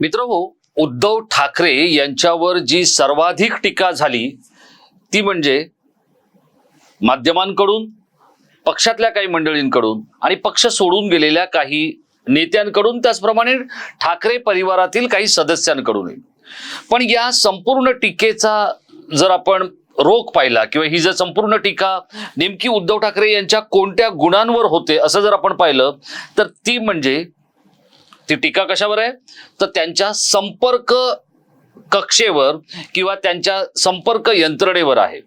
मित्र हो, उद्धव ठाकरे यांच्यावर जी सर्वाधिक टीका झाली ती म्हणजे माध्यमांकडून पक्षातल्या काही मंडळींकडून आणि पक्ष सोडून गेलेल्या काही नेत्यांकडून त्याचप्रमाणे ठाकरे परिवारातील काही सदस्यांकडून. पण या संपूर्ण टीकेचा जर आपण रोख पाहिला किंवा ही जर संपूर्ण टीका नेमकी उद्धव ठाकरे यांच्या कोणत्या गुणांवर होते असं जर आपण पाहिलं तर ती म्हणजे ती टीका कशावर आहे? तर त्यांच्या संपर्क कक्षेवर किंवा त्यांच्या संपर्क यंत्रणेवर आहे.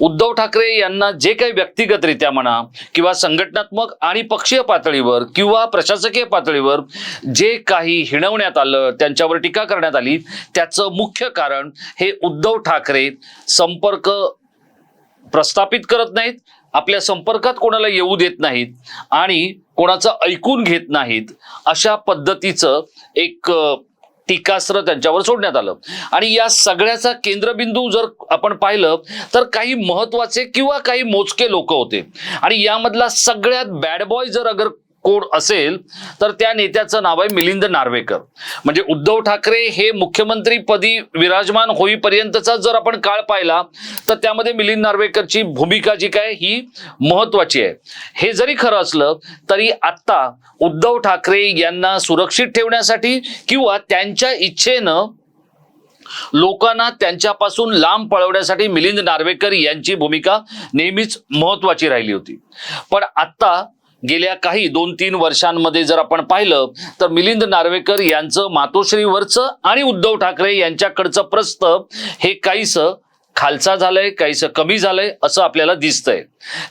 उद्धव ठाकरे यांना जे काही व्यक्तिगतरित्या म्हणा किंवा संघटनात्मक आणि पक्षीय पातळीवर किंवा प्रशासकीय पातळीवर जे काही हिणवण्यात आलं त्यांच्यावर टीका करण्यात आली त्याचं मुख्य कारण हे उद्धव ठाकरे संपर्क प्रस्थापित करत नाहीत आपल्या संपर्कात कोणाला येऊ देत नाहीत आणि कोणाचं ऐकून घेत नाहीत अशा पद्धतीचं एक टीकास्त्र त्यांच्यावर सोडण्यात आलं. आणि या सगळ्याचा केंद्रबिंदू जर आपण पाहिलं तर काही महत्त्वाचे किंवा काही मोजके लोक होते. आणि यामधला सगळ्यात बॅड बॉय जर अगर कोण असेल तर त्या नेत्याचं नाव आहे मिलिंद नार्वेकर. म्हणजे उद्धव ठाकरे हे मुख्यमंत्री पदी विराजमान होईपर्यंतचा जर आपण काळ पाहिला तर त्यामध्ये मिलिंद नार्वेकरची भूमिका जी काय ही महत्वाची आहे. हे जरी खरं असलं तरी आत्ता उद्धव ठाकरे यांना सुरक्षित ठेवण्यासाठी किंवा त्यांच्या इच्छेनं लोकांना त्यांच्यापासून लांब पळवण्यासाठी मिलिंद नार्वेकर यांची भूमिका नेहमीच महत्वाची राहिली होती. पण आत्ता गेल्या काही दोन तीन वर्षांमध्ये जर आपण पाहिलं तर मिलिंद नार्वेकर यांचं मातोश्रीवरचं आणि उद्धव ठाकरे यांच्याकडचं प्रस्त हे काहीसं खालचा झालंय काहीसं कमी झालंय असं आपल्याला दिसतंय.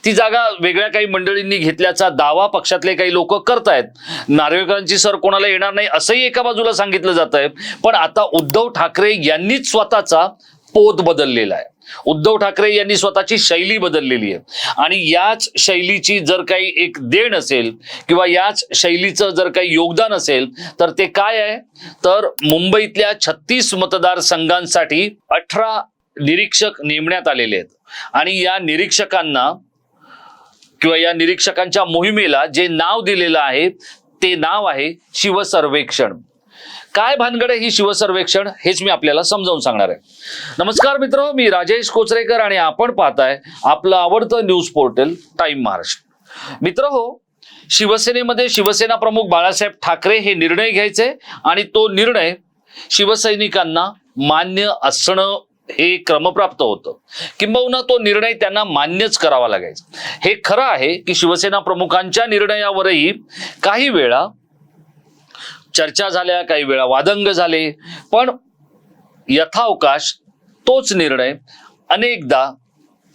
ती जागा वेगळ्या काही मंडळींनी घेतल्याचा दावा पक्षातले काही लोक करतायत. नार्वेकरांची सर कोणाला येणार नाही असंही एका बाजूला सांगितलं जात आहे पण आता उद्धव ठाकरे यांनीच स्वतःचा पोत बदललेला आहे. उद्धव ठाकरे यांनी स्वतःची शैली बदललेली आहे. आणि याच शैलीची जर काही एक देण असेल किंवा याच शैलीचं जर काही योगदान असेल तर ते काय आहे? तर मुंबईतल्या छत्तीस मतदारसंघांसाठी अठरा निरीक्षक नेमण्यात आलेले आहेत. आणि या निरीक्षकांना किंवा या निरीक्षकांच्या मोहिमेला जे नाव दिलेलं आहे ते नाव आहे शिवसर्वेक्षण. काय भानगड आहे ही शिवसर्वेक्षण हेच मी आपल्याला समजावून सांगणार आहे. नमस्कार मित्र मी राजेश कोचरेकर आणि आपण पाहताय आपलं आवडतं न्यूज पोर्टल टाइम महाराष्ट्र मित्र हो शिवसेनेमध्ये शिवसेना प्रमुख बाळासाहेब ठाकरे हे निर्णय घ्यायचे आणि तो निर्णय शिवसैनिकांना मान्य असणं हे क्रमप्राप्त होतं. किंबहुना तो निर्णय त्यांना मान्यच करावा लागायचा. हे खरं आहे की शिवसेना प्रमुखांच्या निर्णयावरही काही वेळा चर्चा झाल्या काही वेळा वादंग झाले. पण यथावकाश तोच निर्णय अनेकदा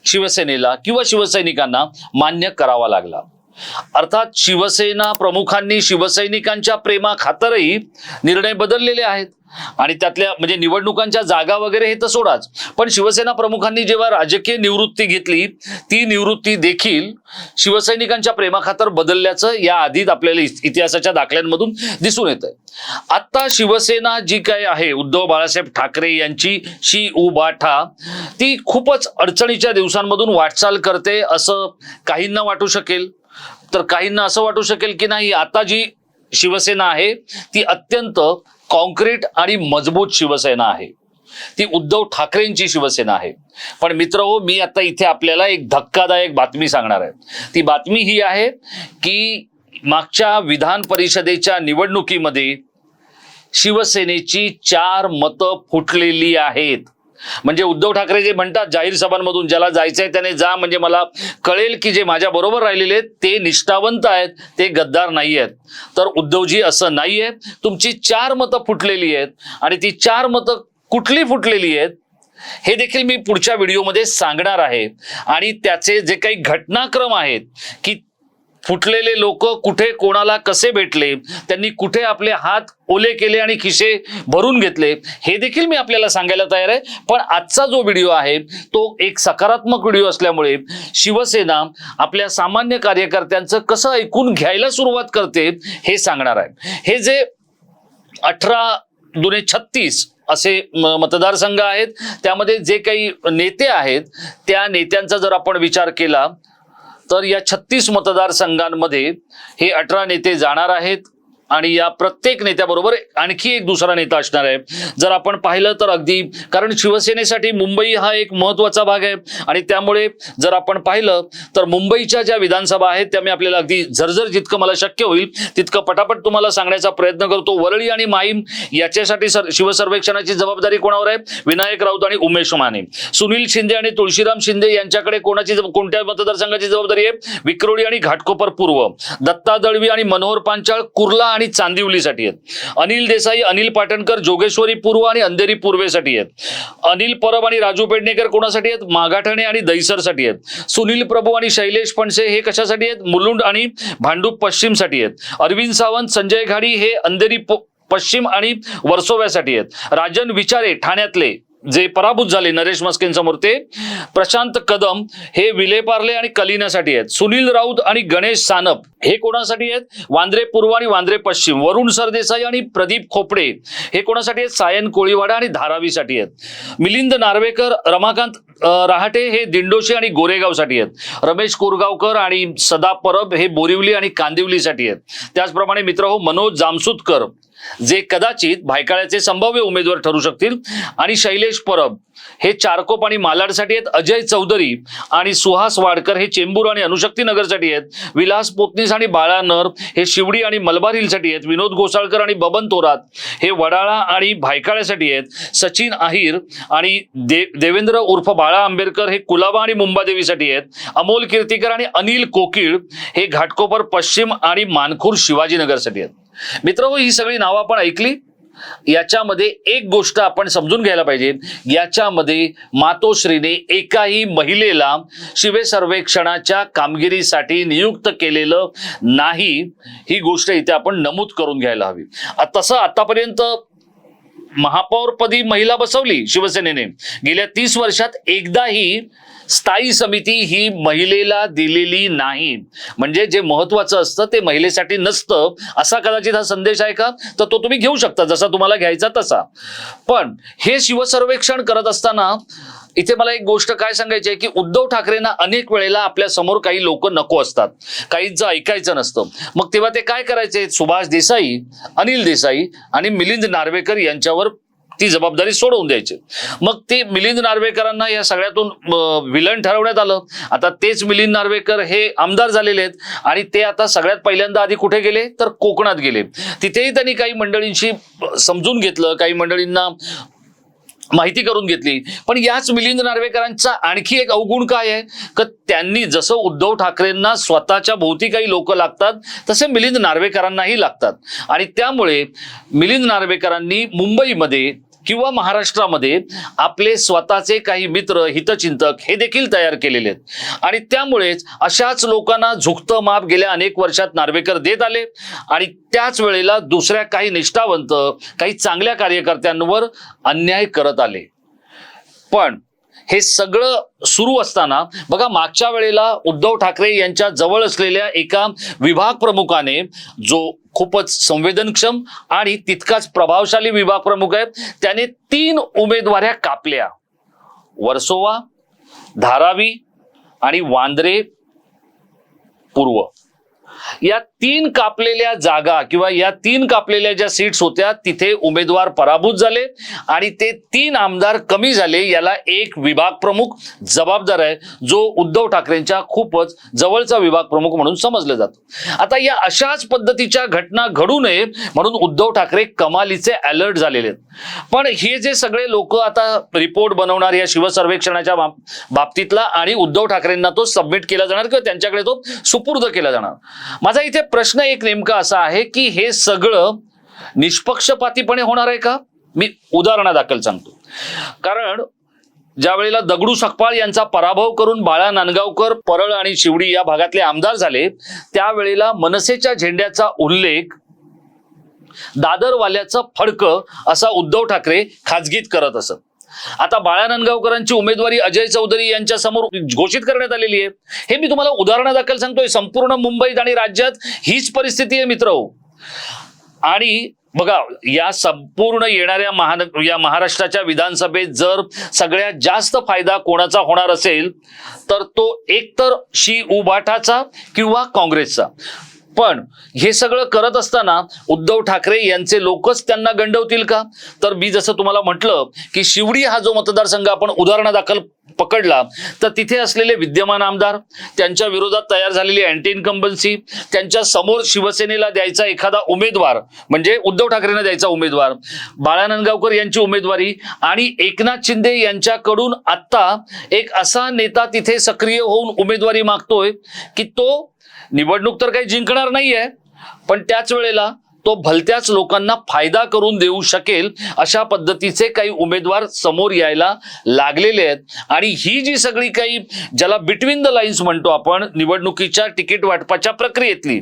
शिवसेनेला किंवा शिवसैनिकांना मान्य करावा लागला. अर्थात शिवसेना प्रमुखांनी शिवसैनिकांच्या प्रेमाखातरही निर्णय बदललेले आहेत. आणि त्यातल्या म्हणजे निवडणुकांच्या जागा वगैरे हे तर सोडाच. पण शिवसेना प्रमुखांनी जेव्हा राजकीय निवृत्ती घेतली ती निवृत्ती देखील शिवसैनिकांच्या प्रेमाखातर बदलल्याचं या आधीच आपल्याला इतिहासाच्या दाखल्यांमधून दिसून येत आहे आता शिवसेना जी काय आहे उद्धव बाळासाहेब ठाकरे यांची शी उबाठा ती खूपच अडचणीच्या दिवसांमधून वाटचाल करते असं काहींना वाटू शकेल. तर काहींना असं वाटू शकेल की नाही आता जी शिवसेना आहे ती अत्यंत कॉन्क्रीट आणि मजबूत शिवसेना आहे. ती उद्धव ठाकरेंची शिवसेना आहे. पण मित्र हो मी आता इथे आपल्याला एक धक्कादायक बातमी सांगणार आहे. ती बातमी ही आहे की मागच्या विधान परिषदेच्या निवडणुकीमध्ये शिवसेनेची चार मतं फुटलेली आहेत. म्हणजे उद्धव ठाकरे जे म्हणतात जाहीर सभांमधून ज्याला जायचंय त्याने जा म्हणजे मला कळेल की जे माझ्या बरोबर राहिलेले आहेत ते निष्ठावंत आहेत ते गद्दार नाही आहेत. तर उद्धवजी असं नाहीये तुमची चार मतं फुटलेली आहेत आणि ती चार मतं कुठली फुटलेली आहेत हे देखील मी पुढच्या व्हिडिओमध्ये सांगणार आहे. आणि त्याचे जे काही घटनाक्रम आहेत की फुटलेले लोक कुठे कोणाला कसे भेटले त्यांनी कुठे आपले हात ओले केले आणि खिसे भरून घेतले हे देखील मी आपल्याला सांगायला तयार आहे. पण आजचा जो व्हिडिओ आहे तो एक सकारात्मक व्हिडिओ असल्यामुळे शिवसेना आपल्या सामान्य कार्यकर्त्यांचं कसं ऐकून घ्यायला सुरुवात करते हे सांगणार आहे. हे जे अठरा दुने छत्तीस असे म- मतदारसंघ आहेत त्यामध्ये जे काही नेते आहेत त्या नेत्यांचा जर आपण विचार केला तर या छत्तीस मतदारसंघांमध्ये हे अठरा नेते जाणार आहेत. आणि या प्रत्येक नेत्याबरोबर आणखी एक दुसरा नेता असणार आहे. जर आपण पाहिलं तर अगदी कारण शिवसेनेसाठी मुंबई हा एक महत्त्वाचा भाग आहे. आणि त्यामुळे जर आपण पाहिलं तर मुंबईच्या ज्या विधानसभा आहेत त्या मी आपल्याला अगदी झरझर जितकं मला शक्य होईल तितकं पटापट तुम्हाला सांगण्याचा प्रयत्न करतो. वरळी आणि माहीम याच्यासाठी सर शिवसर्वेक्षणाची जबाबदारी कोणावर आहे? विनायक राऊत आणि उमेश माने. सुनील शिंदे आणि तुळशीराम शिंदे यांच्याकडे कोणाची कोणत्या मतदारसंघाची जबाबदारी आहे? विक्रोळी आणि घाटकोपर पूर्व. दत्ता दळवी आणि मनोहर पांचाळ कुर्ला आणि चांदिवलीसाठी आहेत. अनिल देसाई अनिल पाटणकर जोगेश्वरी पूर्व आणि अंधेरी पूर्वेसाठी आहेत. अनिल परब आणि राजू पेडणेकर कोणासाठी आहेत? मागाठणे आणि दहिसरसाठी आहेत. सुनील प्रभू आणि शैलेश फणसे हे कशासाठी आहेत? मुलुंड आणि भांडूप पश्चिमसाठी आहेत. अरविंद सावंत संजय घाडी हे अंधेरी पश्चिम आणि वर्सोव्यासाठी आहेत. राजन विचारे ठाण्यातले. जे पराभूत झाले नरेश मस्केंसमोर ते प्रशांत कदम हे विलेपार्ले आणि कलिनासाठी आहेत. सुनील राऊत आणि गणेश सानप हे कोणासाठी आहेत? वांद्रे पूर्व आणि वांद्रे पश्चिम. वरुण सरदेसाई आणि प्रदीप खोपडे हे कोणासाठी आहेत? सायन कोळीवाडा आणि धारावीसाठी आहेत. मिलिंद नार्वेकर रमाकांत रहाटे हे दिंडोशी आणि गोरेगावसाठी आहेत. रमेश कोरगावकर आणि सदा परब हे बोरिवली आणि कांदिवलीसाठी आहेत. त्याचप्रमाणे मित्र हो मनोज जामसुतकर जे कदाचित भायकाळ्याचे संभाव्य उमेदवार ठरू शकतील. आणि शैलेश परब हे चारकोप आणि मालाडसाठी आहेत. अजय चौधरी आणि सुहास वाडकर हे चेंबूर आणि अनुशक्ती नगरसाठी आहेत. विलास पोतनीस आणि बाळा नर हे शिवडी आणि मलबार हिलसाठी आहेत. विनोद गोसाळकर आणि बबन थोरात हे वडाळा आणि भायकाळ्यासाठी आहेत. सचिन आहिर आणि दे देवेंद्र उर्फ बाळा आंबेडकर हे कुलाबा आणि मुंबादेवीसाठी आहेत. अमोल कीर्तीकर आणि अनिल कोकिळ हे घाटकोपर पश्चिम आणि मानखूर शिवाजीनगरसाठी आहेत. मित्र ही सगळी नावं आपण ऐकली. याच्यामध्ये एक गोष्ट आपण समजून घ्यायला पाहिजे. याच्यामध्ये मातोश्रीने एकाही महिलेला शिवे सर्वेक्षणाच्या कामगिरीसाठी नियुक्त केलेलं नाही. ही गोष्ट इथे आपण नमूद करून घ्यायला हवी. तसं आतापर्यंत महापौरपदी महिला बसवली शिवसेनेने. गेल्या तीस वर्षात एकदाही स्थायी समिती ही महिलेला दिलेली नाही. म्हणजे जे महत्वाचं असतं ते महिलेसाठी नसतं असा कदाचित हा संदेश आहे का? तर तो तुम्ही घेऊ शकता जसा तुम्हाला घ्यायचा तसा. पण हे शिवसर्वेक्षण करत असताना इथे मला एक गोष्ट काय सांगायची आहे की उद्धव ठाकरेंना अनेक वेळेला आपल्यासमोर काही लोक नको असतात. काहींचं ऐकायचं नसतं. मग तेव्हा ते काय करायचे? सुभाष देसाई अनिल देसाई आणि मिलिंद नार्वेकर यांच्यावर ती जबाबदारी सोडवून द्यायची. मग ते मिलिंद नार्वेकरांना या सगळ्यातून विलन ठरवण्यात आलं. आता तेच मिलिंद नार्वेकर हे आमदार झालेले आहेत आणि ते आता सगळ्यात पहिल्यांदा आधी कुठे गेले? तर कोकणात गेले. तिथेही त्यांनी काही मंडळींशी समजून घेतलं. काही मंडळींना माहिती करून घेतली. पण याच मिलिंद नार्वेकरांचा आणखी एक अवगुण काय आहे? का त्यांनी जसं उद्धव ठाकरेंना स्वतःच्या भोवती काही लोक लागतात तसे मिलिंद नार्वेकरांनाही लागतात. आणि त्यामुळे मिलिंद नार्वेकरांनी मुंबईमध्ये किंवा महाराष्ट्रामध्ये आपले स्वतःचे काही मित्र हितचिंतक हे देखील तयार केलेले आहेत. आणि त्यामुळेच अशाच लोकांना झुकतं माप गेल्या अनेक वर्षात नार्वेकर देत आले आणि त्याच वेळेला दुसऱ्या काही निष्ठावंत काही चांगल्या कार्यकर्त्यांवर अन्याय करत आले. पण हे सगळं सुरू असताना बघा मागच्या वेळेला उद्धव ठाकरे यांच्या जवळ असलेल्या एका विभाग प्रमुखाने जो खूपच संवेदनक्षम आणि तितकाच प्रभावशाली विभाग प्रमुख आहे त्याने तीन उमेदवाऱ्या कापल्या. वर्सोवा धारावी आणि वांद्रे पूर्व. या तीन कापलेल्या जागा किंवा या तीन कापलेल्या ज्या सीट्स होत्या तिथे उमेदवार पराभूत झाले आणि ते तीन आमदार कमी झाले. याला एक विभाग प्रमुख जबाबदार आहे जो उद्धव ठाकरेंच्या खूपच जवळचा विभाग प्रमुख म्हणून समजलं जातो. आता या अशाच पद्धतीच्या घटना घडू नये म्हणून उद्धव ठाकरे कमालीचे अलर्ट झालेले आहेत. पण हे जे सगळे लोक आता रिपोर्ट बनवणार या शिवसर्वेक्षणाच्या बाबतीतला आणि उद्धव ठाकरेंना तो सबमिट केला जाणार किंवा त्यांच्याकडे तो सुपूर्द केला जाणार. माझा इथे प्रश्न एक नेमका असा आहे की हे सगळं निष्पक्षपातीपणे होणार आहे का? मी उदाहरणादाखल सांगतो. कारण ज्या वेळेला दगडू सकपाळ यांचा पराभव करून बाळा नांदगावकर परळ आणि शिवडी या भागातले आमदार झाले त्यावेळेला मनसेच्या झेंड्याचा उल्लेख दादरवाल्याचं फडकं असा उद्धव ठाकरे खाजगीत करत असत. आता बाळा नांदगावकरांची उमेदवारी अजय चौधरी यांच्या समोर घोषित करण्यात आलेली आहे. हे मी तुम्हाला उदाहरणादाखल सांगतोय. संपूर्ण मुंबईत आणि राज्यात हीच परिस्थिती आहे मित्र हो. आणि बघा या संपूर्ण येणाऱ्या महान या महाराष्ट्राच्या विधानसभेत जर सगळ्यात जास्त फायदा कोणाचा होणार असेल तर तो एकतर शी उभाटाचा किंवा काँग्रेसचा. पण हे सगळं करत असताना उद्धव ठाकरे यांचे लोकच त्यांना गंडवतील का? तर मी जसं तुम्हाला म्हटलं की शिवडी हा जो मतदारसंघ आपण उदाहरणादाखल पकडला तर तिथे असलेले विद्यमान आमदार त्यांच्या विरोधात तयार झालेली अँटी इन्कम्बन्सी त्यांच्यासमोर शिवसेनेला द्यायचा एखादा उमेदवार म्हणजे उद्धव ठाकरेंना द्यायचा उमेदवार बाळा नांदगावकर यांची उमेदवारी आणि एकनाथ शिंदे यांच्याकडून आत्ता एक असा नेता तिथे सक्रिय होऊन उमेदवारी मागतोय की तो निवडणूक तर काही जिंकणार नाहीये पण त्याच वेळेला तो भलत्याच लोकांना फायदा करून देऊ शकेल अशा पद्धतीचे काही उमेदवार समोर यायला लागलेले आहेत. आणि ही जी सगळी काही ज्याला बिटवीन द लाईन्स म्हणतो आपण निवडणुकीच्या तिकीट वाटपाच्या प्रक्रियेतली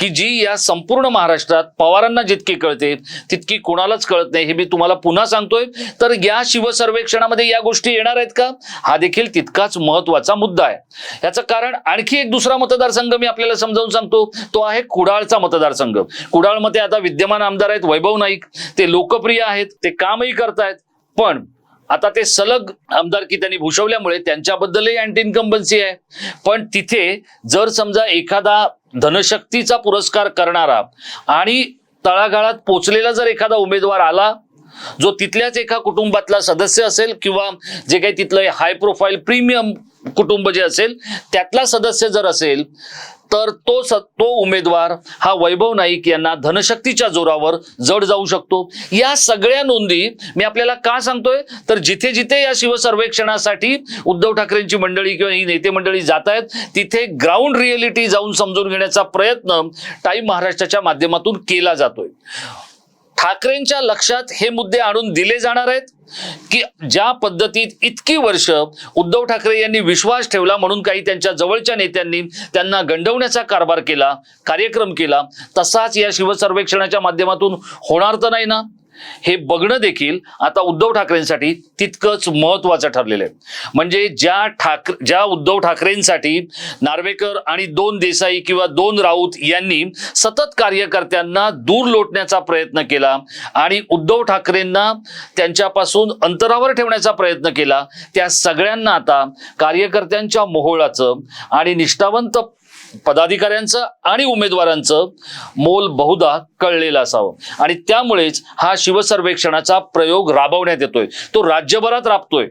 की जी या संपूर्ण महाराष्ट्रात पवारांना जितकी कळते तितकी कोणालाच कळत नाही हे मी तुम्हाला पुन्हा सांगतोय. तर या शिवसर्वेक्षणामध्ये या गोष्टी येणार आहेत का? हा देखील तितकाच महत्त्वाचा मुद्दा आहे. याचं कारण आणखी एक दुसरा मतदारसंघ मी आपल्याला समजावून सांगतो. तो आहे कुडाळचा मतदारसंघ. कुडाळ कुडाळमध्ये आता विद्यमान आमदार आहेत वैभव नाईक. ते लोकप्रिय आहेत ते कामही करतायत. पण आता ते सलग आमदारकी त्यांनी भूषवल्यामुळे त्यांच्याबद्दलही अँटी इन्कम्बन्सी आहे. पण तिथे जर समजा एखादा धनशक्तीचा पुरस्कार करणारा आणि तळागाळात पोचलेला जर एखादा उमेदवार आला जो तिथल्याच एका कुटुंबातला सदस्य असेल किंवा जे काही तिथलं हाय प्रोफाईल प्रीमियम कुटुंब जे असेल त्यातला सदस्य जर असेल तर तो स तो उमेदवार हा वैभव नाईक यांना धनशक्तीच्या जोरावर जड जाऊ शकतो. या सगळ्या नोंदी मी आपल्याला का सांगतोय? तर जिथे जिथे या शिवसर्वेक्षणासाठी उद्धव ठाकरेंची मंडळी किंवा ही नेते मंडळी जात आहेत तिथे ग्राउंड रिअलिटी जाऊन समजून घेण्याचा प्रयत्न टाईम महाराष्ट्राच्या माध्यमातून केला जातोय. ठाकरेंच्या लक्षात हे मुद्दे आणून दिले जाणार आहेत की ज्या पद्धतीत इतकी वर्ष उद्धव ठाकरे यांनी विश्वास ठेवला म्हणून काही त्यांच्या जवळच्या नेत्यांनी त्यांना गंडवण्याचा कारभार केला कार्यक्रम केला तसाच या शिवसर्वेक्षणाच्या माध्यमातून होणार तर नाही ना? हे बघणं देखील आता उद्धव ठाकरेंसाठी तितकंच महत्वाचं ठरलेलं आहे. म्हणजे ज्या ठाकरे ज्या उद्धव ठाकरेंसाठी नार्वेकर आणि दोन देसाई किंवा दोन राऊत यांनी सतत कार्यकर्त्यांना दूर लोटण्याचा प्रयत्न केला आणि उद्धव ठाकरेंना त्यांच्यापासून अंतरावर ठेवण्याचा प्रयत्न केला त्या सगळ्यांना आता कार्यकर्त्यांच्या मोहोळाचं आणि निष्ठावंत पदाधिकाऱ्यांचं आणि उमेदवारांचं मोल बहुधा कळलेलं असावं. आणि त्यामुळेच हा शिवसर्वेक्षणाचा प्रयोग राबवण्यात येतोय. तो राज्यभरात राबतोय.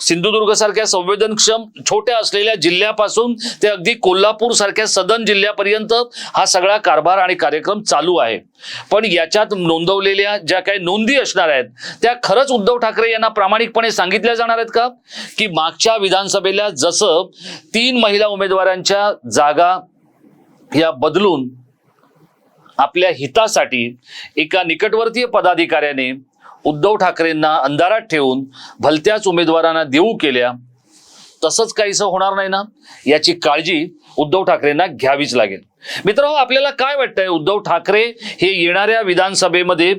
सिंधुदुर्ग सारख्या संवेदनक्षम छोट्या असलेल्या जिल्ह्यापासून ते अगदी कोल्हापूर सारख्या सदन जिल्ह्यापर्यंत हा सगळा कारभार आणि कार्यक्रम चालू आहे. पण याच्यात नोंदवलेल्या ज्या काही नोंदी असणार आहेत त्या खरंच उद्धव ठाकरे यांना प्रामाणिकपणे सांगितल्या जाणार आहेत का? की मागच्या विधानसभेला जसं तीन महिला उमेदवारांच्या जागा या बदलून आपल्या हितासाठी एका निकटवर्तीय पदाधिकाऱ्याने उद्धव ठाकरेंना अंधारात ठेवून भलत्याच उमेदवारांना देऊ केल्या तसंच काहीसं होणार नाही ना? याची काळजी उद्धव ठाकरेंना घ्यावीच लागेल. मित्र आपल्याला काय वाटतंय? उद्धव ठाकरे हे येणाऱ्या विधानसभेमध्ये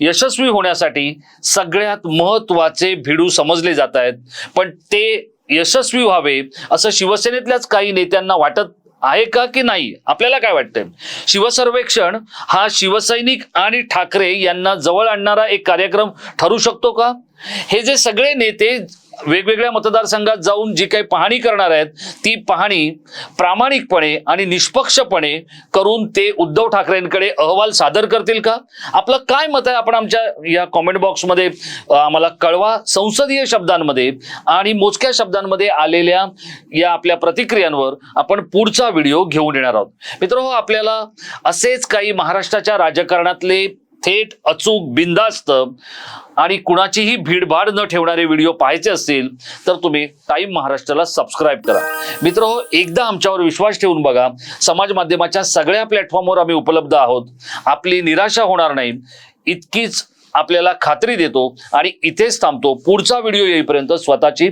यशस्वी होण्यासाठी सगळ्यात महत्त्वाचे भिडू समजले जात आहेत. पण ते यशस्वी व्हावे असं शिवसेनेतल्याच काही नेत्यांना वाटत आहे का की नाही? आपल्याला काय वाटतंय? शिवसर्वेक्षण हा शिवसैनिक आणि ठाकरे यांना जवळ आणणारा एक कार्यक्रम ठरू शकतो का? हे जे सगळे नेते वेगवेगळ्या मतदारसंघात जाऊन जी काही पाहणी करणार आहेत ती पाहणी प्रामाणिकपणे आणि निष्पक्षपणे करून ते उद्धव ठाकरेंकडे अहवाल सादर करतील का? आपलं काय मत आहे? आपण आमच्या या कॉमेंट बॉक्समध्ये आम्हाला कळवा. संसदीय शब्दांमध्ये आणि मोजक्या शब्दांमध्ये आलेल्या या आपल्या प्रतिक्रियांवर आपण पुढचा व्हिडिओ घेऊन येणार आहोत. मित्र आपल्याला असेच काही महाराष्ट्राच्या राजकारणातले थेट अचूक बिंदास्त आणि कुणाचीही भीडभाड न ठेवणारे व्हिडिओ पाहायचे असतील तर तुम्ही टाईम महाराष्ट्राला सबस्क्राईब करा. मित्र हो एकदा आमच्यावर विश्वास ठेवून बघा समाज माध्यमाच्या सगळ्या प्लॅटफॉर्मवर आम्ही उपलब्ध आहोत. आपली निराशा होणार नाही. इतकीच आपल्याला खात्री देतो आणि इथेच थांबतो. पुढचा व्हिडिओ येईपर्यंत स्वतःची